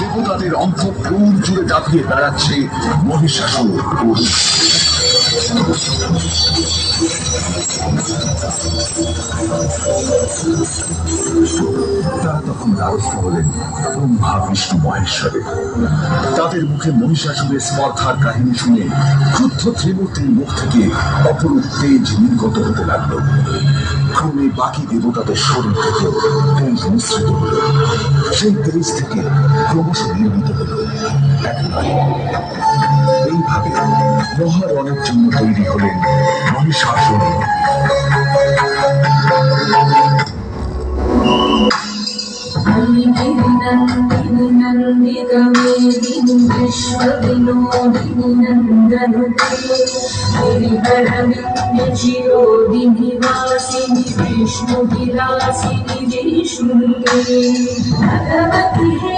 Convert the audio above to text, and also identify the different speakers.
Speaker 1: দেবতাদের অন্তঃপুর জুড়ে দাপিয়ে বেড়াচ্ছে মহিষাসুর। তারা তখন দ্বারস্থ হলেন ব্রহ্মা বিষ্ণু মহেশ্বরে। তাদের মুখে মহিষাসুরের স্পর্ধার কাহিনী শুনে ক্রুদ্ধ ত্রিমূর্তির মুখ থেকে অপরূপ তেজ নির্গত হতে লাগল। ক্রমে বাকি দেবতাদের শরীর থেকে তেজ মিশ্রিত হলো। সেই দেশ থেকে ক্রমশ নির্মিত হল। এইভাবে মহারণের জন্য তৈরি হলেন నందిని
Speaker 2: నందిత వేదిని విశ్వ వినోదిని నందనుతే గిరిధర విద్య చిరోదిని వాసిని విష్ణు విలాసిని జై భగవతి హే